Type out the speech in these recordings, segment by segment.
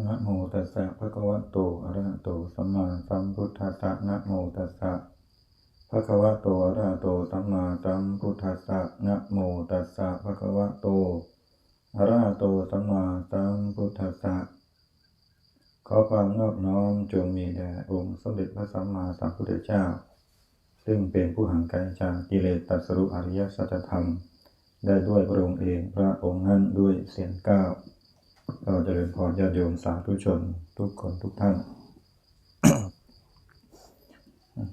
นะโมตัสสะภะคะวะโต อะระหะโต สัมมาสัมพุทธัสสะนะโมตัสสะภะคะวะโต อะระหะโต สัมมาสัมพุทธัสสะนะโมตัสสะภะคะวะโต อะระหะโต สัมมาสัมพุทธัสสะ ขอความนอบน้อมจงมีแด่องค์สมเด็จพระสัมมาสัมพุทธเจ้า ซึ่งเป็นผู้ห่างไกลจากกิเลสตัสรุอริยสัจธรรม ได้ด้วยพระองค์เอง พระองค์นั้นด้วยเสียงเก้า ก็จะเจริญพรญาติโยมสาธุชนทุกคนทุกท่าน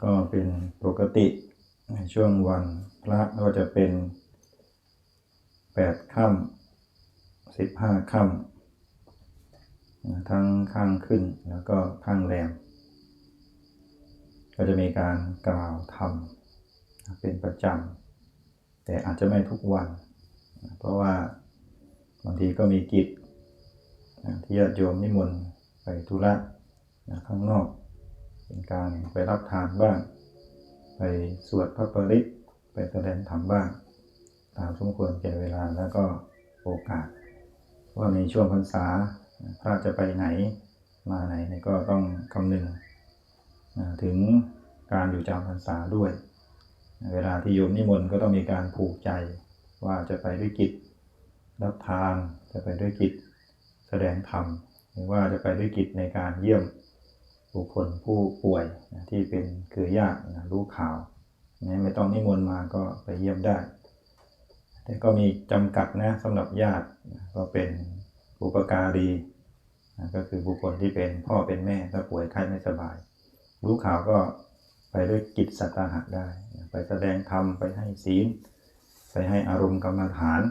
ก็เป็นปกติในช่วงวันพระก็จะเป็นแปดค่ำสิบห้าค่ำทั้งข้างขึ้นแล้วก็ข้างแรมก็จะมีการกล่าวธรรมเป็นประจำ แต่อาจจะไม่ทุกวัน เพราะว่าบางทีก็มีกิจ ที่ญาติโยมนิมนต์ไปธุระข้างนอก เป็นการไปรับทานบ้าง ไปสวดพระปริตไปแสดงธรรมบ้าง ตามสมควรแก่เวลาแล้วก็โอกาส ว่าในช่วงพรรษาพระจะไปไหนมาไหนก็ต้องคำนึงถึงการอยู่จำพรรษาด้วย เวลาที่โยมนิมนต์ก็ต้องมีการผูกใจว่าจะไปด้วยกิจรับทานจะไปด้วยกิจ แสดงธรรมหรือว่าจะไปด้วยกิจในการเยี่ยมบุคคลผู้ป่วยที่เป็นคือญาติรู้ข่าวไม่ต้องนิมนต์มาก็ไปเยี่ยมได้ แต่ก็มีจำกัดนะสำหรับญาติก็เป็นบุปการีก็คือบุคคลที่เป็นพ่อเป็นแม่ถ้าป่วยไข้ไม่สบาย รู้ข่าวก็ไปด้วยกิจสัตหะได้ ไปแสดงธรรมไปให้ศีล ไปให้อารมณ์กรรมฐาน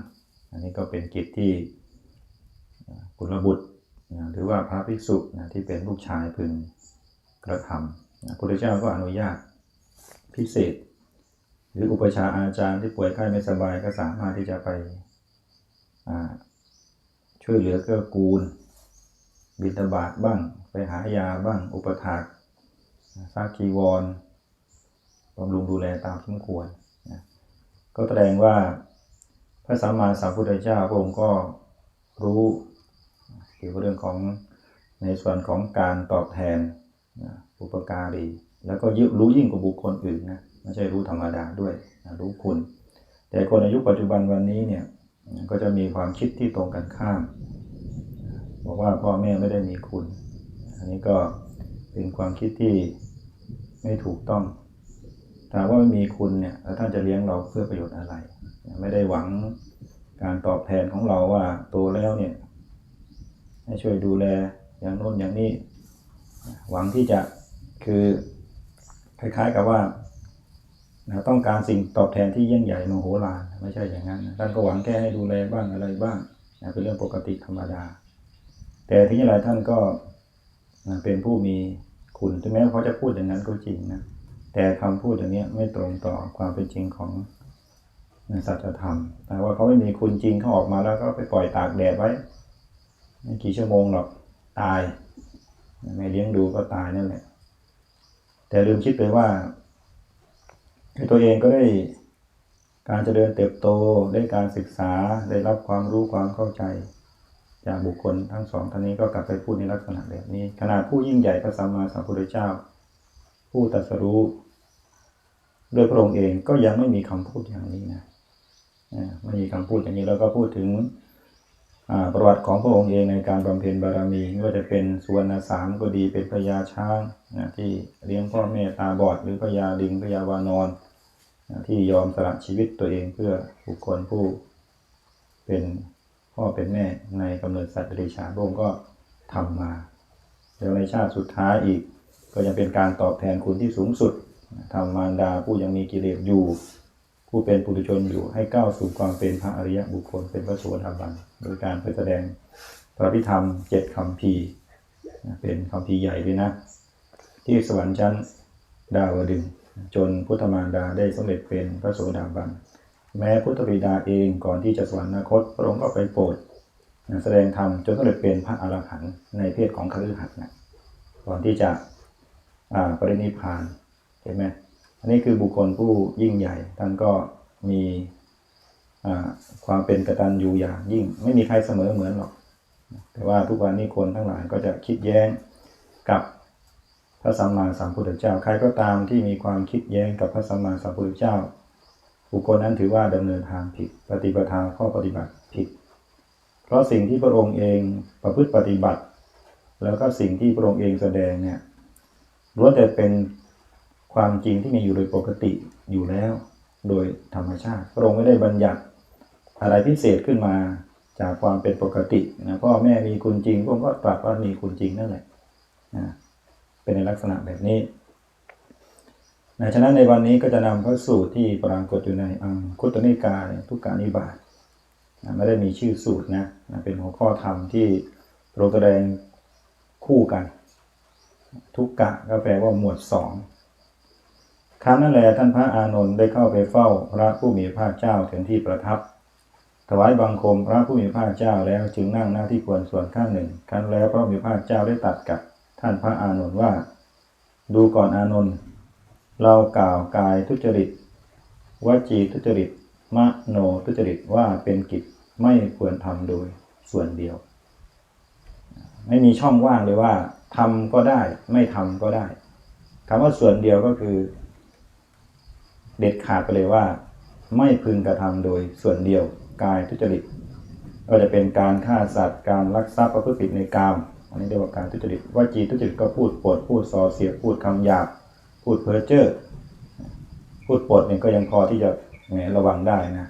อันนี้ก็เป็นกิจที่ กุลบุตรหรือว่าพระภิกษุที่เป็นลูกชายพึงกระทำพระพุทธเจ้าก็อนุญาตพิเศษ หรืออุปชาอาจารย์ที่ป่วยไข้ไม่สบายก็สามารถที่จะไปช่วยเหลือเกื้อกูล บิณฑบาตบ้าง ไปหายาบ้าง อุปถากซากีวรบำรุงดูแลตามสมควรนะก็แสดงว่าพระสัมมาสัมพุทธเจ้าพระองค์ก็รู้ เกี่ยวกับเรื่องของในส่วนของการตอบแทนอุปการีแล้วก็ยึรู้ยิ่งกว่าบุคคลอื่นนะไม่ใช่รู้ธรรมดาด้วยรู้คุณ แต่คนอายุปัจจุบันวันนี้เนี่ยก็จะมีความคิดที่ตรงกันข้าม บอกว่าพ่อแม่ไม่ได้มีคุณ อันนี้ก็เป็นความคิดที่ไม่ถูกต้องถามว่าไม่มีคุณเนี่ยแล้วท่านจะเลี้ยงเราเพื่อประโยชน์อะไร ไม่ได้หวังการตอบแทนของเราว่าโตแล้วเนี่ย ให้ช่วยดูแลอย่างโน้นอย่างนี้ หวังที่จะคือคล้ายๆกับว่าต้องการสิ่งตอบแทนที่ยิ่งใหญ่มโหฬารไม่ใช่อย่างนั้นท่านก็หวังแค่ให้ดูแลบ้างอะไรบ้างเป็นเรื่องปกติธรรมดา แต่ที่นี้หลายท่านก็เป็นผู้มีคุณถึงแม้เขาจะพูดอย่างนั้นก็จริงนะแต่คำพูดอย่างนี้ไม่ตรงต่อความเป็นจริงของสัจธรรมแต่ว่าเขาไม่มีคุณจริงเขาออกมาแล้วก็ไปปล่อยตากแดดไว้ ไม่กี่ชั่วโมงหรอกตาย ไม่เลี้ยงดูก็ตายนั่นแหละ แต่ลืมคิดไปว่าตัวเองก็ได้การเจริญเติบโตได้การศึกษาได้รับความรู้ความเข้าใจ จากบุคคลทั้งสองท่านนี้ก็กลับไปพูดในลักษณะแบบนี้ ขนาดผู้ยิ่งใหญ่พระสัมมาสัมพุทธเจ้า ผู้ตรัสรู้โดยพระองค์เองก็ยังไม่มีคำพูดอย่างนี้นะไม่มีคำพูดอย่างนี้แล้วก็พูดถึง ประวัติของพระองค์เองในการบำเพ็ญบารมีไม่ว่าจะเป็นสวรรณสามก็ดีเป็นพญาช้างนะที่เลี้ยงพ่อแม่ตาบอด หรือพญาลิงพญาวานอนนะที่ยอมสละชีวิตตัวเองเพื่อบุคคลผู้ เป็นพ่อเป็นแม่ในกำเนิดสัตว์เดรัจฉานพระองค์ก็ทำมาแล้วในชาติสุดท้ายอีก ก็ยังเป็นการตอบแทนคุณที่สูงสุดทำมารดาผู้ยังมีกิเลสอยู่ ผู้เป็นปุถุชนอยู่ให้ก้าวสู่ความเป็นพระอริยบุคคลเป็นพระโสดาบัน โดยการไปแสดงพระพิธรรมเจ็ดคำพีเป็นคำพีใหญ่ด้วยนะ ที่สวรรค์ชั้นดาวดึง จนพุทธมารดาได้สำเร็จเป็นพระโสดาบัน แม้พุทธบิดาเองก่อนที่จะสวรรคตพระองค์ก็ไปโปรดแสดงธรรมจนสำเร็จเป็นพระอรหันต์ในเพศของคฤหัสถ์นะก่อนที่จะปรินิพพานเห็นไหมอันนี้คือบุคคลผู้ยิ่งใหญ่ท่านก็มี ความเป็นกตัญญูอย่างยิ่ง ไม่มีใครเสมอเหมือนหรอก แต่ว่าทุกวันนี้คนทั้งหลายก็จะคิดแย้งกับพระสัมมาสัมพุทธเจ้า ใครก็ตามที่มีความคิดแย้งกับพระสัมมาสัมพุทธเจ้า บุคคลนั้นถือว่าดำเนินทางผิด ปฏิปทาข้อปฏิบัติผิด เพราะสิ่งที่พระองค์เองประพฤติปฏิบัติ แล้วก็สิ่งที่พระองค์เองแสดงเนี่ยล้วนแต่เป็นความจริงที่มีอยู่โดยปกติอยู่แล้ว โดยธรรมชาติ พระองค์ไม่ได้บัญญัติ อะไรพิเศษขึ้นมาจากความเป็นปกตินะพ่อแม่มีคุณจริงพระองค์ก็ตรัสว่ามีคุณจริงนั่นแหละนะเป็นในลักษณะแบบนี้นะฉะนั้นในวันนี้ก็จะนำพระสูตรที่ปรากฏอยู่ในอังคุตนิกายทุกกานิบาตนะไม่ได้มีชื่อสูตรนะนะเป็นหัวข้อธรรมที่โปรแสดงคู่กัน ทุกกะก็แปลว่าหมวดสองครั้งนั้นแหละท่านพระอานนท์ได้เข้าไปเฝ้าพระผู้มีพระเจ้าถึงที่ประทับ ถวายบังคมพระผู้มีพระเจ้าแล้วจึงนั่งหน้าที่ควรส่วนข้างหนึ่งครั้นแล้วพระผู้มีพระเจ้าได้ตัดกับท่านพระอานนท์ว่า ดูก่อนอานนท์เรากล่าวกายทุจริตวจีทุจริตมโนทุจริตว่าเป็นกิจไม่ควรทำโดยส่วนเดียว ไม่มีช่องว่างเลยว่าทำก็ได้ไม่ทำก็ได้คำว่าส่วนเดียวก็คือ เด็ดขาดไปเลยว่า ไม่พึงกระทำโดยส่วนเดียว กายทุจริตก็จะเป็นการฆ่าสัตว์การลักทรัพย์ประพฤติผิดในกามอันนี้เรียกว่าการทุจริตวจีทุจริตก็พูดปดพูดส่อเสียพูดคำหยาบพูดเพ้อเจ้อพูดปดเนี่ยก็ยังพอที่จะแหมระวังได้นะ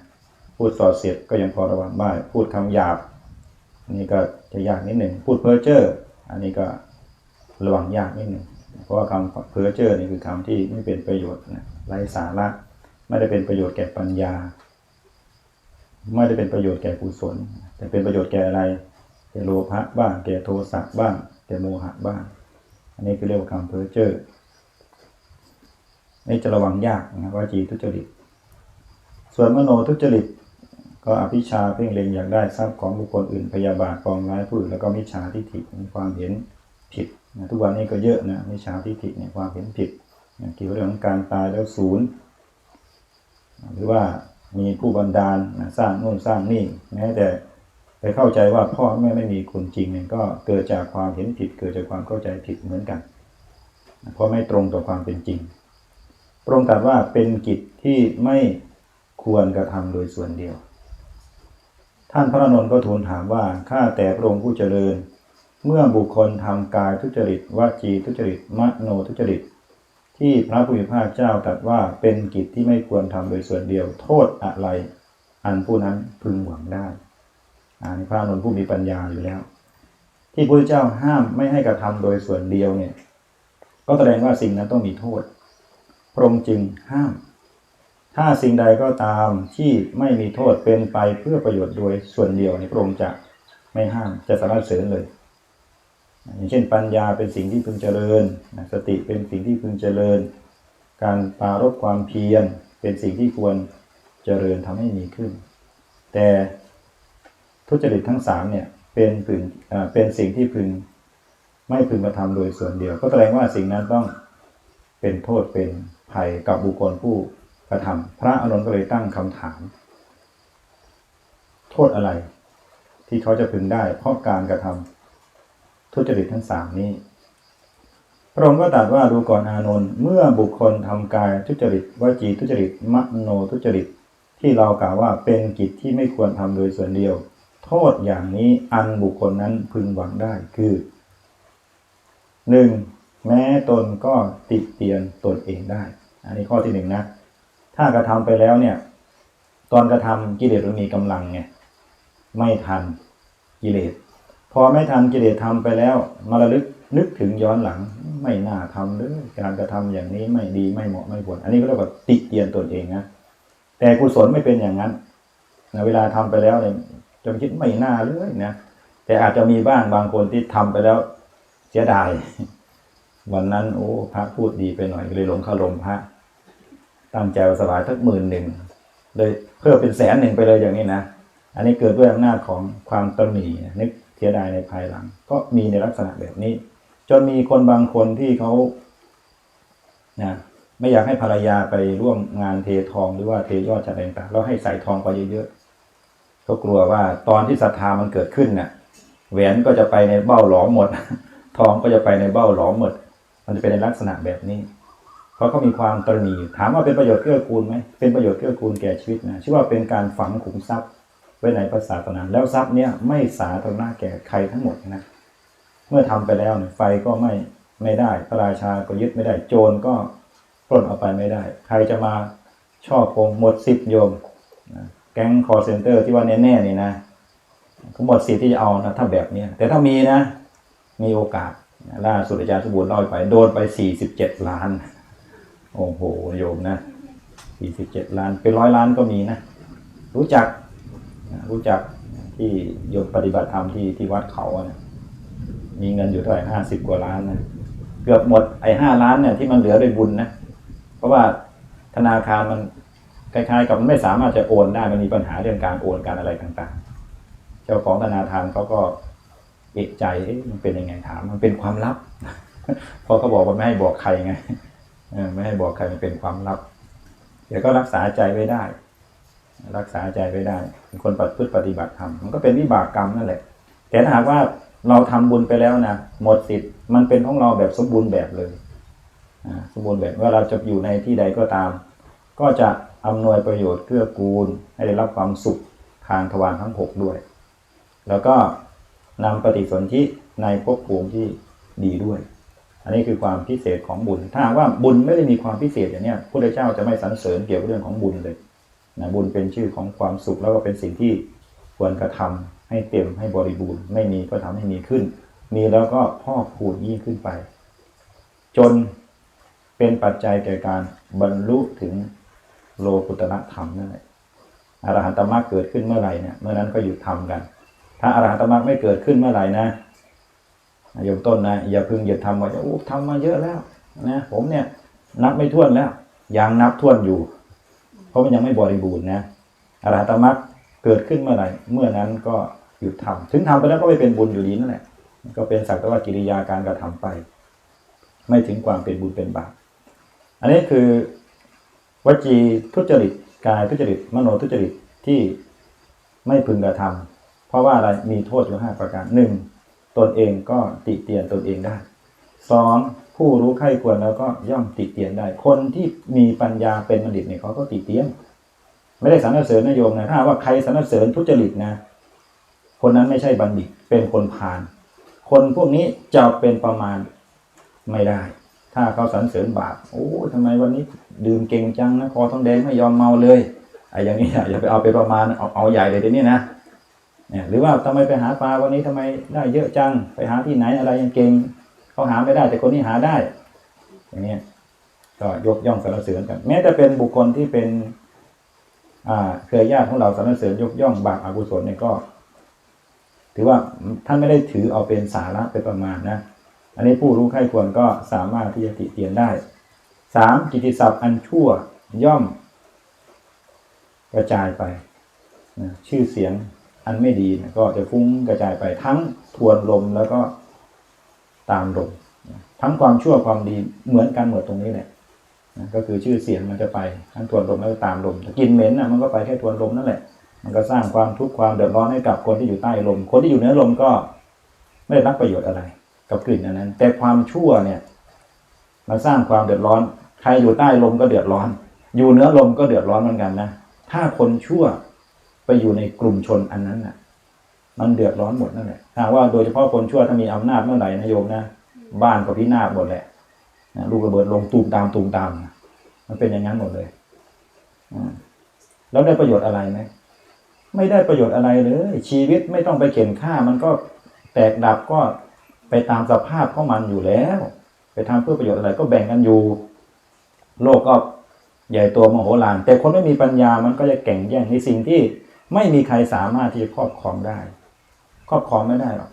พูดส่อเสียดก็ยังพอระวังได้พูดคำหยาบนนี่ก็จะยากนิดหนึ่งพูดเพ้อเจ้ออันนี้ก็ระวังยากนิดหนึ่งเพราะว่าคำเพ้อเจ้อนี่คือคำที่ไม่เป็นประโยชน์นะไร้สาระไม่ได้เป็นประโยชน์แก่ปัญญา ไม่ได้เป็นประโยชน์แก่กุศล แต่เป็นประโยชน์แก่อะไร แก่โลภะบ้าง แก่โทสะบ้าง แก่โมหะบ้าง อันนี้คือเรียกว่าคำเพ้อเจ้อนี่จะระวังยากนะว่าจีทุจริต ส่วนมโนทุจริต ก็อภิชาเพ่งเล็งอยากได้ทรัพย์ของบุคคลอื่นพยาบาทปองร้ายผู้อื่นแล้วก็มิจฉาทิฏฐิมีความเห็นผิดนะทุกวันนี้ก็เยอะนะมิจฉาทิฏฐิเนี่ยความเห็นผิดนะเกี่ยวกับเรื่องการตายแล้วศูนย์หรือว่า มีผู้บันดาลนะสร้างโน่นสร้างนี่แม้แต่ไปเข้าใจว่าพ่อแม่ไม่มีคุณจริงเนี่ยก็เกิดจากความเห็นผิด เกิดจากความเข้าใจผิดเหมือนกันเพราะไม่ตรงต่อความเป็นจริงพระองค์ตรัสว่าเป็นกิจที่ไม่ควรกระทำโดยส่วนเดียว ท่านพระนนท์ก็ทูลถามว่าข้าแต่พระองค์ผู้เจริญ เมื่อบุคคลทำกายทุจริตวจีทุจริตมโนทุจริต ที่พระผู้มีพระเจ้าตรัสว่าเป็นกิจที่ไม่ควรทำโดยส่วนเดียว โทษอะไร อันผู้นั้นพึงหวังได้อันนี้พระนนผู้มีปัญญาอยู่แล้ว ที่พระเจ้าห้ามไม่ให้กระทำโดยส่วนเดียวเนี่ย ก็แสดงว่าสิ่งนั้นต้องมีโทษ พระองค์จึงห้าม ถ้าสิ่งใดก็ตามที่ไม่มีโทษเป็นไปเพื่อประโยชน์โดยส่วนเดียวในพระองค์จะไม่ห้ามจะสารเสริญเลย อย่างเช่นปัญญาเป็นสิ่งที่พึงเจริญ สติเป็นสิ่งที่พึงเจริญ การปรารบความเพียรเป็นสิ่งที่ควรเจริญทำให้มีขึ้น แต่ทุจริตทั้งสามเนี่ยเป็นพึงเป็นสิ่งที่พึงไม่พึงกระทำโดยส่วนเดียว ก็แสดงว่าสิ่งนั้นต้องเป็นโทษเป็นภัยกับบุคคลผู้กระทำพระอานนท์ก็เลยตั้งคำถาม โทษอะไรที่เขาจะพึงได้เพราะการกระทำ ทุจริตทั้งสามนี้ พระองค์ก็ตรัสว่าดูก่อนอานนท์เมื่อบุคคลทำกายทุจริตวจีทุจริตมโนทุจริต ที่เรากล่าวว่าเป็นกิจที่ไม่ควรทำโดยส่วนเดียว โทษอย่างนี้อันบุคคลนั้นพึงหวังได้คือหนึ่งแม้ตนก็ติเตียนตนเองได้ อันนี้ข้อที่หนึ่งนะ ถ้ากระทำไปแล้วเนี่ย ตอนกระทำกิเลสมันมีกำลังไงไม่ทันกิเลส พอไม่ทันกิเลสทำไปแล้วมาระลึกนึกถึงย้อนหลัง ไม่น่าทำเลยการกระทำอย่างนี้ไม่ดีไม่เหมาะไม่ควรอันนี้ก็เรียกว่าติเตียนตนเองนะแต่กุศลไม่เป็นอย่างนั้นนะเวลาทำไปแล้วเนี่ยจะคิดไม่น่าเลยนะแต่อาจจะมีบ้างบางคนที่ทำไปแล้ว เสียดายวันนั้นโอ้พระพูดดีไปหน่อยเลยหลงคารมพระตั้งใจสบายทักหมื่นหนึ่งเลยเพิ่มเป็นแสนหนึ่งไปเลยอย่างนี้นะอันนี้เกิดด้วยอำนาจของความตระหนี่นึก เสียดายในภายหลัง ก็มีในลักษณะแบบนี้ จนมีคนบางคนที่เขานะไม่อยากให้ภรรยาไปร่วมงานเททองหรือว่าเทยอดจัดต่างๆแล้วให้ใส่ทองไปเยอะๆเขากลัวว่าตอนที่ศรัทธามันเกิดขึ้นน่ะแหวนก็จะไปในเบ้าหลอมหมด ทองก็จะไปในเบ้าหลอมหมด มันจะเป็นในลักษณะแบบนี้เพราะเขามีความตระหนี่ถามว่าเป็นประโยชน์เกื้อกูลไหมเป็นประโยชน์เกื้อกูลแก่ชีวิตนะชื่อว่าเป็นการฝังขุมทรัพย์ ไว้ในพระศาสนาแล้วทรัพย์เนี้ยไม่สาธารณะแก่ใครทั้งหมดนะเมื่อทำไปแล้วเนี่ยไฟก็ไม่ไม่ได้ พระราชาก็ยึดไม่ได้โจรก็ปล้นเอาไปไม่ได้ ใครจะมาช่อโกงหมดสิทธิ์โยมนะแก๊งคอร์เซนเตอร์ที่ว่าแน่ๆนี่นะก็หมดสิทธิ์ที่จะเอานะถ้าแบบเนี้ยแต่ถ้ามีนะ มีโอกาสล่าสุดอาจารย์สมบูรณ์เล่าไป โดนไปสี่สิบเจ็ดล้าน โอ้โหโยมนะสี่สิบเจ็ดล้าน เป็นร้อยล้านก็มีนะ รู้จัก รู้จักที่โยมปฏิบัติธรรมที่ที่วัดเขาอะนะมีเงินอยู่เท่าไหร่ห้าสิบกว่าล้านนะเกือบหมดไอ้ห้าล้านเนี่ยที่มันเหลือด้วยบุญนะเพราะว่าธนาคารมันคล้ายๆกับมันไม่สามารถจะโอนได้มันมีปัญหาเรื่องการโอนการอะไรต่างๆ เจ้าของธนาคารเขาก็เอกใจมันเป็นยังไงถาม มันเป็นความลับเพราะเขาบอกว่าไม่ให้บอกใครไงไม่ให้บอกใครมันเป็นความลับเดี๋ยวก็รักษาใจไว้ได้ รักษาใจไว้ได้ เป็นคนปฏิพฤติปฏิบัติธรรมมันก็เป็นวิบากกรรมนั่นแหละ แต่ถ้าหากว่าเราทำบุญไปแล้วนะหมดสิทธิ์มันเป็นของเราแบบสมบูรณ์แบบเลยสมบูรณ์แบบว่าเราจะอยู่ในที่ใดก็ตาม ก็จะอำนวยประโยชน์เกื้อกูล ให้ได้รับความสุขทางทวารทั้งหกด้วย แล้วก็นำปฏิสนธิในภพภูมิที่ดีด้วย อันนี้คือความพิเศษของบุญ ถ้าหากว่าบุญไม่ได้มีความพิเศษอย่างนี้พระพุทธเจ้าจะไม่สรรเสริญเกี่ยวกับเรื่องของบุญเลย นะบุญเป็นชื่อของความสุขแล้วก็เป็นสิ่งที่ควรกระทำให้เต็มให้บริบูรณ์ ไม่มีก็ทำให้มีขึ้น มีแล้วก็พอกพูนยิ่งขึ้นไป จนเป็นปัจจัยแก่การบรรลุถึงโลกุตระธรรมนั่นแหละอรหันตมรรคเกิดขึ้นเมื่อไหร่เนี่ยเมื่อนั้นก็หยุดทำกัน ถ้าอรหันตมรรคไม่เกิดขึ้นเมื่อไหร่นะโยมต้นนะอย่าพึงอย่าทำว่าจะอู้ทำมาเยอะแล้วนะผมเนี่ยนับไม่ถ้วนแล้วยังนับถ้วนอยู่ เพราะมันยังไม่บริบูรณ์นะอรหัตมรรคเกิดขึ้นเมื่อไหร่เมื่อนั้นก็หยุดทำถึงทำไปแล้วก็ไม่เป็นบุญอยู่ดีนั่นแหละก็เป็นสักแต่ว่ากิริยาการกระทำไป ไม่ถึงความเป็นบุญเป็นบาปอันนี้คือวจีทุจริตกายทุจริตมโนทุจริตที่ไม่พึงกระทำเพราะว่าอะไรมีโทษอยู่ห้าประการหนึ่งตนเองก็ติเตียนตนเองได้สอง ผู้รู้ไข้ควรแล้วก็ย่อมติเตียนได้ คนที่มีปัญญาเป็นบัณฑิตเนี่ยเขาก็ติเตียน ไม่ได้สรรเสริญนโยมนะถ้าว่าใครสรรเสริญทุจริตนะ คนนั้นไม่ใช่บัณฑิตเป็นคนพาลคนพวกนี้จะเป็นประมาณไม่ได้ ถ้าเขาสรรเสริญบาปโอ้ทำไมวันนี้ดื่มเก่งจังนะคอทองแดงไม่ยอมเมาเลยไอ้อย่างนี้อย่าไปเอาไปประมาณเอาเอาใหญ่เลยเดี๋ยวนี้นะเนี่ยหรือว่าทำไมไปหาปลาวันนี้ทำไมได้เยอะจัง ไปหาที่ไหนอะไรยังเก่ง เขาหาไม่ได้ แต่คนนี้หาได้ อย่างนี้ก็ยกย่องสรรเสริญกัน แม้จะเป็นบุคคลที่เป็น อ่าเครือญาติของเราสรรเสริญยกย่องบาปอกุศลเนี่ยก็ ถือว่าท่านไม่ได้ถือเอาเป็นสาระเป็นประมาณนะอันนี้ผู้รู้ใครควรก็สามารถที่จะติเตียนได้สามกิตติศัพท์อันชั่วย่อม กระจายไปนะชื่อเสียงอันไม่ดีนะก็จะฟุ้งกระจายไปทั้งทวนลมแล้วก็ ตามลมทั้งความชั่วความดีเหมือนกันหมดตรงนี้แหละก็คือชื่อเสียงมันจะไปทั้งทวนลมแล้วก็ตามลมกินเหม็นนะมันก็ไปแค่ทวนลมนั่นแหละ มันก็สร้างความทุกข์ความเดือดร้อนให้กับคนที่อยู่ใต้ลม คนที่อยู่เหนือลมก็ไม่ได้รับประโยชน์อะไร กับกลิ่นอันนั้น แต่ความชั่วเนี่ย มันสร้างความเดือดร้อน ใครอยู่ใต้ลมก็เดือดร้อน อยู่เหนือลมก็เดือดร้อนเหมือนกันนะถ้าคนชั่วไปอยู่ในกลุ่มชนอันนั้นน่ะ มันเดือดร้อนหมดนั่นแหละถ้าว่าโดยเฉพาะคนชั่วถ้ามีอำนาจเมื่อไหร่นะโยมนะบ้านก็พินาศหมดแหละนะลูกระเบิดลงตูมตามตูมตามมันเป็นอย่างนั้นหมดเลยอแล้วได้ประโยชน์อะไรไหมไม่ได้ประโยชน์อะไรเลย ชีวิตไม่ต้องไปเข็นฆ่า มันก็แตกดับก็ไปตามสภาพของมันอยู่แล้ว ไปทำเพื่อประโยชน์อะไรก็แบ่งกันอยู่ โลกก็ใหญ่ตัวมโหฬารแต่คนไม่มีปัญญามันก็จะแข่งแย่งในสิ่งที่ไม่มีใครสามารถที่จะครอบครองได้ ครอบครองไม่ได้หรอก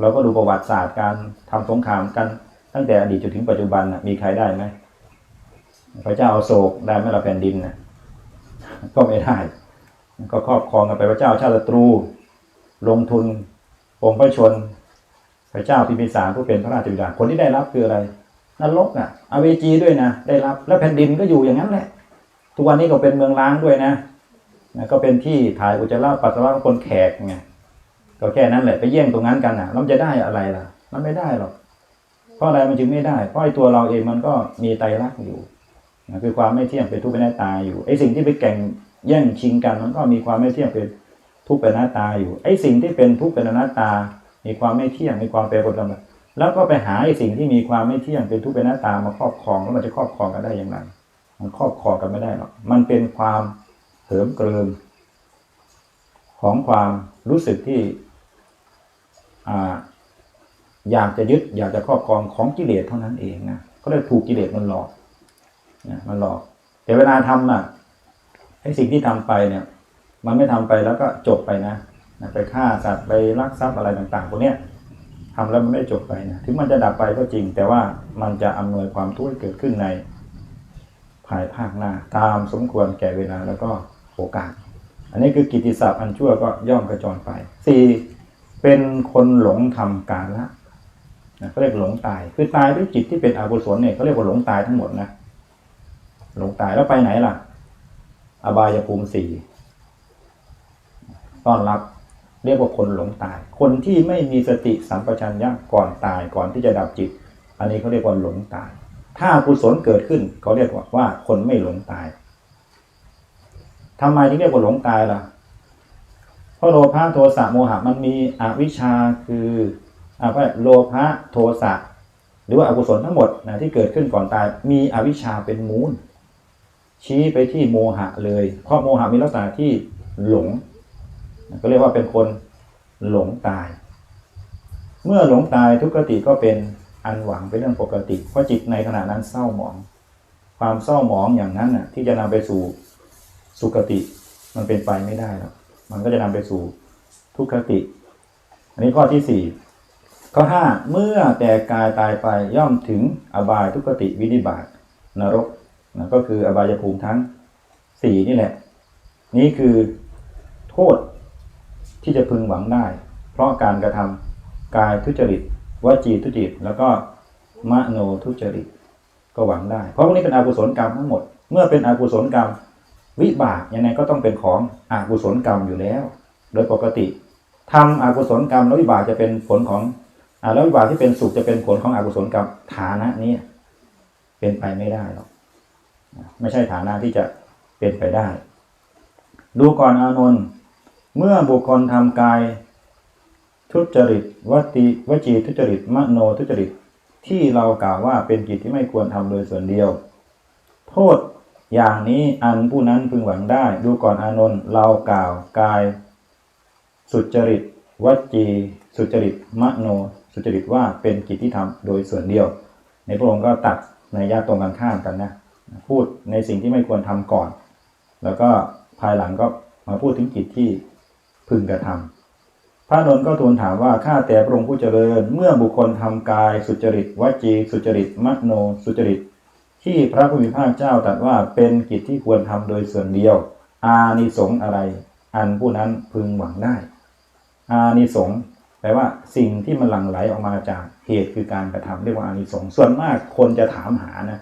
เราก็ดูประวัติศาสตร์การทำสงครามกันตั้งแต่อดีตจนถึงปัจจุบันนะมีใครได้ไหมพระเจ้าอาโศกได้ไหมล่ะแผ่นดินนะก็ไม่ได้ ก็ครอบครองกันไปพระเจ้าชาติศัตรู ลงทุนองค์พระชน พระเจ้าพิมพิสารผู้เป็นพระราชบิดาคนที่ได้รับคืออะไรนรกอะอเวจีด้วยนะได้รับ แล้วแผ่นดินก็อยู่อย่างนั้นแหละ ทุกวันนี้ก็เป็นเมืองล้างด้วยนะนะก็เป็นที่ถ่ายอุจจาระปัสสาวะคนแขกไง ก็แค่นั้นแหละไปแย่งตรงนั้นกันอะแล้วมันจะได้อะไรล่ะ มันไม่ได้หรอก เพราะอะไรมันจึงไม่ได้ เพราะไอ้ตัวเราเองมันก็มีไตรลักษณ์อยู่นะคือความไม่เที่ยงเป็นทุกข์เป็นหน้าตาอยู่ไอ้สิ่งที่ไปแข่งแย่งชิงกันมันก็มีความไม่เที่ยงเป็นทุกข์เป็นหน้าตาอยู่ไอ้สิ่งที่เป็นทุกข์เป็นอนัตตา มีความไม่เที่ยงมีความแปรปรวนกันมาแล้วก็ไปหาไอ้สิ่งที่มีความไม่เที่ยงเป็นทุกข์เป็นหน้าตามาครอบครองแล้วมันจะครอบครองกันได้อย่างไรมันครอบครองกันไม่ได้หรอกมันเป็นความเหิมเกริมของความรู้สึกที่ อยากจะยึด อยากจะครอบครองของกิเลสเท่านั้นเองนะก็เลยถูกกิเลสมันหลอกนะมันหลอก แต่เวลาทำน่ะไอ้สิ่งที่ทำไปเนี่ย มันไม่ทำไปแล้วก็จบไปนะนะไปฆ่าสัตว์ไปลักทรัพย์อะไรต่างๆพวกเนี้ยทำแล้วมันไม่จบไปนะถึงมันจะดับไปก็จริง แต่ว่ามันจะอำนวยความทุกข์เกิดขึ้นในภายภาคหน้า ตามสมควรแก่เวลาแล้วก็โอกาส อันนี้คือกิตติศัพท์อันชั่วก็ย่อมกระจรไปสี่ เป็นคนหลงทำกาละนะเขาเรียกหลงตาย คือตายด้วยจิตที่เป็นอกุศลเนี่ยเขาเรียกว่าหลงตายทั้งหมดนะหลงตายแล้วไปไหนล่ะ อบายภูมิสี่ต้อนรับ เรียกว่าคนหลงตาย คนที่ไม่มีสติสัมปชัญญะก่อนตายก่อนที่จะดับจิต อันนี้เขาเรียกว่าหลงตาย ถ้าอกุศลเกิดขึ้นเขาเรียกว่าว่าคนไม่หลงตายทำไมถึงเรียกว่าหลงตายล่ะ เพราะโลภะโทสะโมหะมันมีอวิชชาคืออ่าโลภะโทสะหรือว่าอกุศลทั้งหมดนะที่เกิดขึ้นก่อนตายมีอวิชชาเป็นมูล ชี้ไปที่โมหะเลย เพราะโมหะมีลักษณะที่หลง ก็เรียกว่าเป็นคนหลงตาย เมื่อหลงตายทุกขติก็เป็นอันหวังเป็นเรื่องปกติ เพราะจิตในขณะนั้นเศร้าหมอง ความเศร้าหมองอย่างนั้นน่ะที่จะนำไปสู่สุคติมันเป็นไปไม่ได้หรอก มันก็จะนำไปสู่ทุกขติ อันนี้ข้อที่สี่ข้อห้าเมื่อแต่กายตายไปย่อมถึงอบายทุกขติวินิบาตนรกนะก็คืออบายภูมิทั้งสี่นี่แหละ นี่คือโทษที่จะพึงหวังได้ เพราะการกระทำกายทุจริตวจีทุจริต แล้วก็มโนทุจริตก็หวังได้ เพราะพวกนี้เป็นอกุศลกรรมทั้งหมด เมื่อเป็นอกุศลกรรม วิบากยังไงก็ต้องเป็นของอกุศลกรรมอยู่แล้ว โดยปกติทำอกุศลกรรมแล้ววิบากจะเป็นผลของอแล้ววิบากที่เป็นสุขจะเป็นผลของอกุศลกรรมฐานะนี้เป็นไปไม่ได้หรอกไม่ใช่ฐานะที่จะเป็นไปได้ ดูก่อนอานนท์เมื่อบุคคลทำกาย ทุจริตวติวจีทุจริตมโนทุจริตที่เรากล่าวว่าเป็นกิจที่ไม่ควรทำโดยส่วนเดียว โทษ อย่างนี้อันผู้นั้นพึงหวังได้ ดูก่อนอานนท์เรากล่าวกาย สุจริตวจี สุจริตมโน สุจริตว่าเป็นกิจที่ทำโดยส่วนเดียว ในพระองค์ก็ตัดในยาตรงกันข้ามกันนะ พูดในสิ่งที่ไม่ควรทำก่อน แล้วก็ภายหลังก็มาพูดถึงกิจที่พึงกระทำพระนนท์ก็ทูลถามว่าข้าแต่พระองค์ผู้เจริญ เมื่อบุคคลทำกาย สุจริตวจี สุจริตมโน สุจริต ที่พระผู้มีพระเจ้าตรัสว่าเป็นกิจที่ควรทำโดยส่วนเดียว อานิสงส์อะไร อันผู้นั้นพึงหวังได้ อานิสงส์แปลว่าสิ่งที่มันหลั่งไหลออกมาจากเหตุคือการกระทำเรียกว่าอานิสงส์ส่วนมากคนจะถามหานะ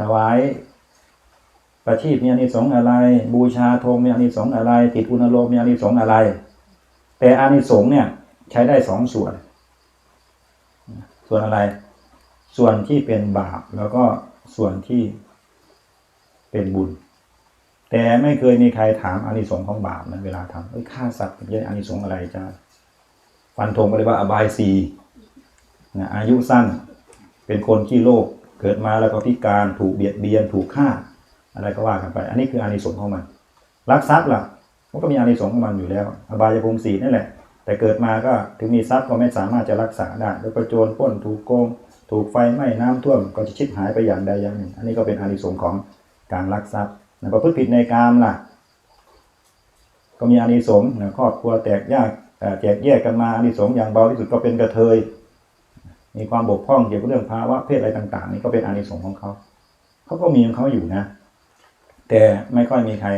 ถวายประทีปมีอานิสงส์อะไร บูชาธงมีอานิสงส์อะไร ติดอุณโลมมีอานิสงส์อะไร แต่อานิสงส์เนี่ยใช้ได้สองส่วน ส่วนอะไร ส่วนที่เป็นบาปแล้วก็ส่วนที่เป็นบุญ แต่ไม่เคยมีใครถามอานิสงส์ของบาปนะเวลาทำเอ้ยฆ่าสัตว์เป็นอานิสงส์อะไรจ้าฟันธงไปเลยว่าอบายสีนะอายุสั้นเป็นคนขี้โลภเกิดมาแล้วก็พิการถูกเบียดเบียนถูกฆ่า อะไรก็ว่ากันไป อันนี้คืออานิสงส์ของมันรักทรัพย์ล่ะมันก็มีอานิสงส์ของมันอยู่แล้ว อบายภูมิสีนั่นแหละ แต่เกิดมาก็ถึงมีทรัพย์ก็ไม่สามารถจะรักษาได้แล้วก็โจรป้นถูกโกง ถูกไฟไหม้น้ำท่วมก็จะชิบหายไปอย่างใดอย่างหนึ่ง อันนี้ก็เป็นอานิสงส์ของการลักทรัพย์นะประพฤติผิดในกามล่ะ ก็มีอานิสงส์นะครอบครัวแตกยากแตกแยกกันมาอานิสงส์อย่างเบาที่สุดก็เป็นกระเทย มีความบกพร่องเกี่ยวกับเรื่องภาวะเพศอะไรต่าง ๆ นี่ก็เป็นอานิสงส์ของเขาเขาก็มีของเขาอยู่นะ แต่ไม่ค่อยมีใคร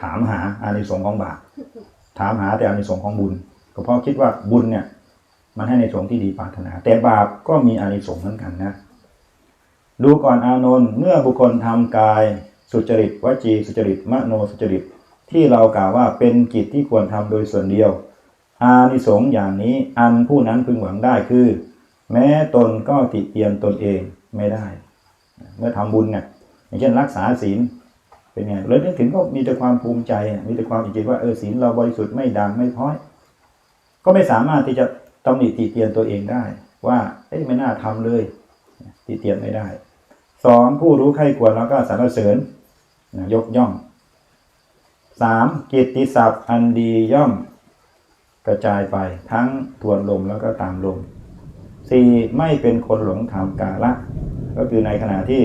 ถามหาอานิสงส์ของบาปถามหาแต่อานิสงส์ของบุญก็เพราะคิดว่าบุญเนี่ย มันให้ในสงที่ดีปรารถนา แต่บาปก็มีอานิสงส์เหมือนกันนะ ดูก่อนอานนท์เมื่อบุคคลทำกายสุจริตวจีสุจริตมโนสุจริตที่เรากล่าวว่าเป็นกิจที่ควรทำโดยส่วนเดียว อานิสงส์อย่างนี้อันผู้นั้นพึงหวังได้คือ แม้ตนก็ติเตียนตนเองไม่ได้ เมื่อทำบุญเนี่ยอย่างเช่นรักษาศีลเป็นไงเลยนึกถึงก็มีแต่ความภูมิใจ มีแต่ความอิจริงว่าเออศีลเราบริสุทธิ์ไม่ดังไม่พ้อย ก็ไม่สามารถที่จะ ตำหนิติเตียนตัวเองได้ ว่าเอ้ยไม่น่าทำเลย ติเตียนไม่ได้สองผู้รู้ใครควรแล้วก็สรรเสริญยกย่องสามกิตติศัพท์อันดีย่อม กระจายไปทั้งทวนลมแล้วก็ตามลมสี่ไม่เป็นคนหลงถามกาละ ก็คือในขณะที่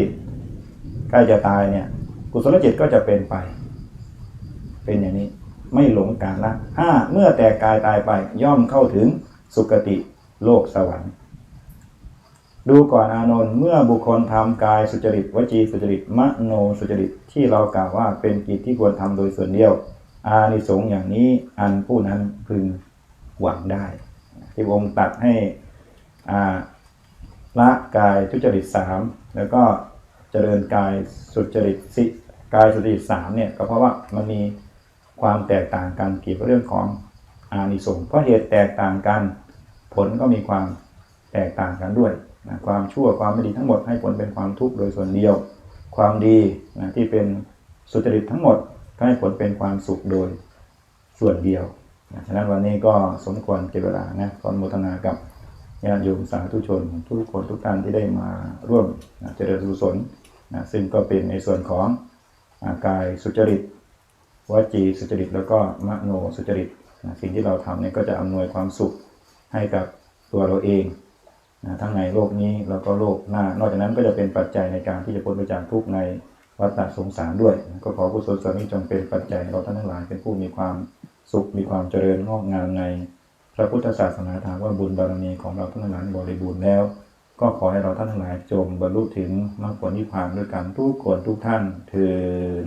ใกล้จะตายเนี่ย กุศลจิตก็จะเป็นไป เป็นอย่างนี้ไม่หลงกาละห้าเมื่อแต่กายตายไปย่อมเข้าถึง สุคติโลกสวรรค์ ดูก่อนอานนท์เมื่อบุคคลทำกายสุจริตวจีสุจริตมโนสุจริตที่เรากล่าวว่าเป็นกิจที่ควรทำโดยส่วนเดียว อานิสงส์อย่างนี้อันผู้นั้นพึงหวังได้ ที่องค์ตัดให้อาละกายทุจริตสามแล้วก็เจริญกายสุจริตสิกายสุจริตสามเนี่ยก็เพราะว่ามันมีความแตกต่างกันเกี่ยวกับเรื่องของอานิสงส์เพราะเหตุแตกต่างกัน ลก็มีความแตกต่างกันด้วยนะความชั่วความไม่ดีทั้งหมดให้ผลเป็นความทุกข์โดยส่วนเดียว ความดีนะที่เป็นสุจริตทั้งหมดก็ให้ผลเป็นความสุขโดยส่วนเดียวนะฉะนั้นวันนี้ก็สมควรเก็บเวลานะขออนุโมทนากับญาติโยมสาธุชน ทุกคนทุกท่านที่ได้มาร่วมนะเจริญกุศลนะซึ่งก็เป็นในส่วนของอากายสุจริตวจีสุจริตแล้วก็มโนสุจริตนะสิ่งที่เราทำเนี่ยก็จะอำนวยความสุข ให้กับตัวเราเองนะทั้งในโลกนี้แล้วก็โลกหน้า นอกจากนั้นก็จะเป็นปัจจัยในการที่จะพ้นไปจากทุกข์ในวัฏสงสารด้วย ก็ขอกุศลส่วนนี้จงเป็นปัจจัยเราท่านทั้งหลายเป็นผู้มีความสุขมีความเจริญงอกงามใน พระพุทธศาสนาถามว่าบุญบารมีของเราท่านทั้งหลายบริบูรณ์แล้ว ก็ขอให้เราท่านทั้งหลายจงบรรลุถึงมรรคผลนิพพานด้วยกันทุกคนทุกท่านเทอญ